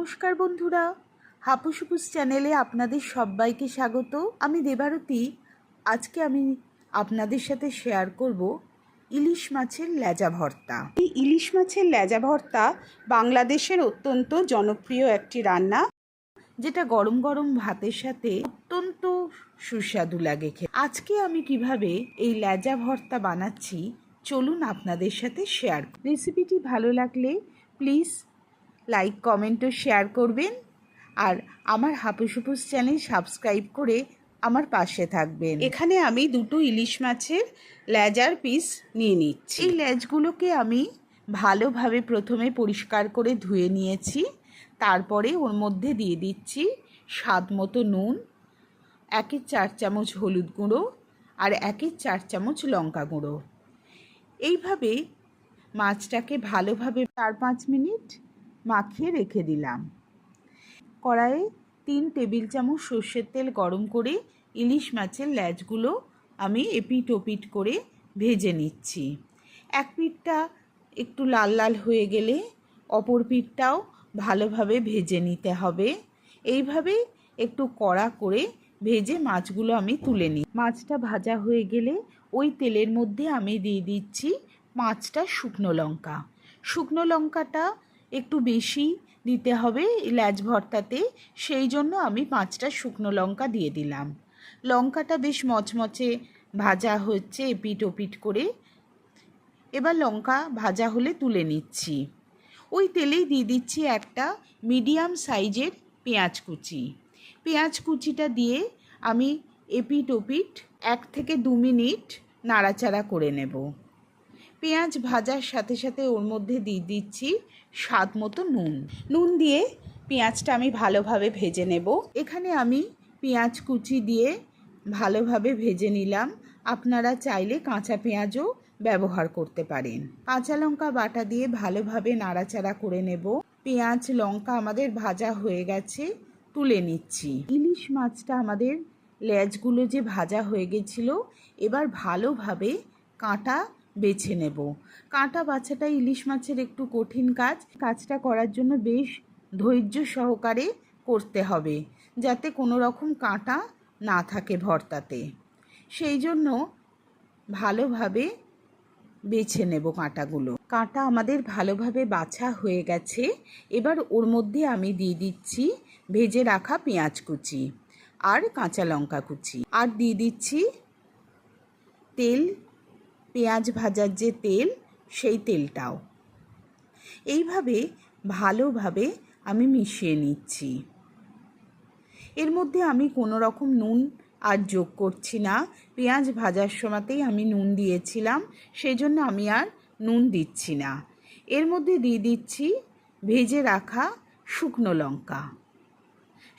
নমস্কার বন্ধুরা। হাপুসুপুস চ্যানেলে আপনাদের সবাইকে স্বাগত। আমি দেবারতী। আজকে আমি আপনাদের সাথে শেয়ার করব ইলিশ মাছের ল্যাজা ভর্তা। এই ইলিশ মাছের ল্যাজা ভর্তা বাংলাদেশের অত্যন্ত জনপ্রিয় একটি রান্না, যেটা গরম গরম ভাতের সাথে অত্যন্ত সুস্বাদু লাগে খেয়ে আজকে আমি কীভাবে এই ল্যাজা ভর্তা বানাচ্ছি, চলুন আপনাদের সাথে শেয়ার রেসিপিটি ভালো লাগলে প্লিজ লাইক কমেন্ট ও শেয়ার করবেন। আর আমার হাপুসুপুস চ্যানেল সাবস্ক্রাইব করে আমার পাশে থাকবেন। এখানে আমি দুটো ইলিশ মাছের ল্যাজার পিস নিয়ে নিচ্ছি। এই ল্যাজগুলোকে আমি ভালোভাবে প্রথমে পরিষ্কার করে ধুয়ে নিয়েছি। তারপরে ওর মধ্যে দিয়ে দিচ্ছি স্বাদ মতো নুন একের চার চামচ হলুদ গুঁড়ো আর একের চার চামচ লঙ্কা গুঁড়ো। এইভাবে মাছটাকে ভালোভাবে চার পাঁচ মিনিট মাখিয়ে রেখে দিলাম। কড়াইয়ে তিন টেবিল চামচ সর্ষের তেল গরম করে ইলিশ মাছের ল্যাজগুলো আমি এপিট ওপিট করে ভেজে নিচ্ছি। এক পিঠটা একটু লাল লাল হয়ে গেলে অপর পিঠটাও ভালোভাবে ভেজে নিতে হবে। এইভাবে একটু কড়া করে ভেজে মাছগুলো আমি তুলে নিই। মাছটা ভাজা হয়ে গেলে ওই তেলের মধ্যে আমি দিয়ে দিচ্ছি পাঁচটা শুকনো লঙ্কা। শুকনো লঙ্কাটা একটু বেশি দিতে হবে ল্যাজ ভর্তাতে। সেই জন্য আমি পাঁচটা শুকনো লঙ্কা দিয়ে দিলাম। লঙ্কাটা বেশ মচমচে ভাজা হচ্ছে এপিট ওপিট করে। এবার লঙ্কা ভাজা হলে তুলে নিচ্ছি। ওই তেলেই দিয়ে দিচ্ছি একটা মিডিয়াম সাইজের পেঁয়াজ কুচি। পেঁয়াজ কুচিটা দিয়ে আমি এপিট ওপিট এক থেকে দু মিনিট নাড়াচাড়া করে নেব। পেঁয়াজ ভাজার সাথে সাথে ওর মধ্যে দিয়ে দিচ্ছি স্বাদ মতো নুন। নুন দিয়ে পেঁয়াজটা আমি ভালোভাবে ভেজে নেব। এখানে আমি পেঁয়াজ কুচি দিয়ে ভালোভাবে ভেজে নিলাম। আপনারা চাইলে কাঁচা পেঁয়াজও ব্যবহার করতে পারেন। কাঁচা লঙ্কা বাটা দিয়ে ভালোভাবে নাড়াচাড়া করে নেব। পেঁয়াজ, লঙ্কা আমাদের ভাজা হয়ে গেছে, তুলে নিচ্ছি। ইলিশ মাছটা আমাদের লেজগুলো যে ভাজা হয়ে গেছিল, এবার ভালোভাবে কাঁটা বেছে নেব। কাঁটা বাছাটা ইলিশ মাছের একটু কঠিন কাজ। কাজটা করার জন্য বেশ ধৈর্য সহকারে করতে হবে, যাতে কোনো রকম কাঁটা না থাকে ভর্তাতে। সেই জন্য ভালোভাবে বেছে নেব কাঁটাগুলো। কাঁটা আমাদের ভালোভাবে বাছা হয়ে গেছে। এবার ওর মধ্যে আমি দিয়ে দিচ্ছি ভেজে রাখা পেঁয়াজ কুচি আর কাঁচা লঙ্কা কুচি। আর দিয়ে দিচ্ছি তেল পেঁয়াজ ভাজার যে তেল, সেই তেলটাও। এইভাবে ভালোভাবে আমি মিশিয়ে নিচ্ছি। এর মধ্যে আমি কোনো রকম নুন আর যোগ করছি না। পেঁয়াজ ভাজার সময়তেই আমি নুন দিয়েছিলাম সেই জন্য আমি আর নুন দিচ্ছি না। এর মধ্যে দিয়ে দিচ্ছি ভেজে রাখা শুকনো লঙ্কা।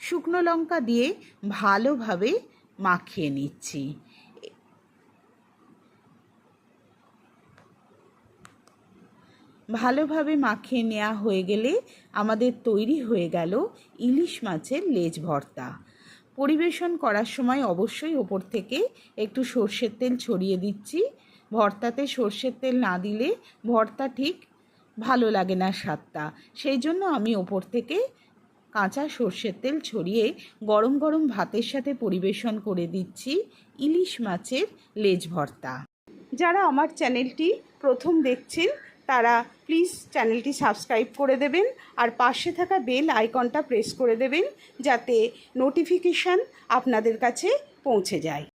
শুকনো লঙ্কা দিয়ে ভালোভাবে মাখিয়ে নিচ্ছি। ভালোভাবে মাখিয়ে নেওয়া হয়ে গেলে আমাদের তৈরি হয়ে গেল ইলিশ মাছের লেজ ভর্তা। পরিবেশন করার সময় অবশ্যই ওপর থেকে একটু সর্ষের তেল ছড়িয়ে দিচ্ছি। ভর্তাতে সর্ষের তেল না দিলে ভর্তা ঠিক ভালো লাগে না স্বাদটা। সেই জন্য আমি ওপর থেকে কাঁচা সর্ষের তেল ছড়িয়ে গরম গরম ভাতের সাথে পরিবেশন করে দিচ্ছি ইলিশ মাছের লেজ ভর্তা। যারা আমার চ্যানেলটি প্রথম দেখছেন তারা প্লিজ চ্যানেলটি সাবস্ক্রাইব করে দেবেন আর পাশে থাকা বেল আইকনটা প্রেস করে দেবেন যাতে নোটিফিকেশান আপনাদের কাছে পৌঁছে যায়।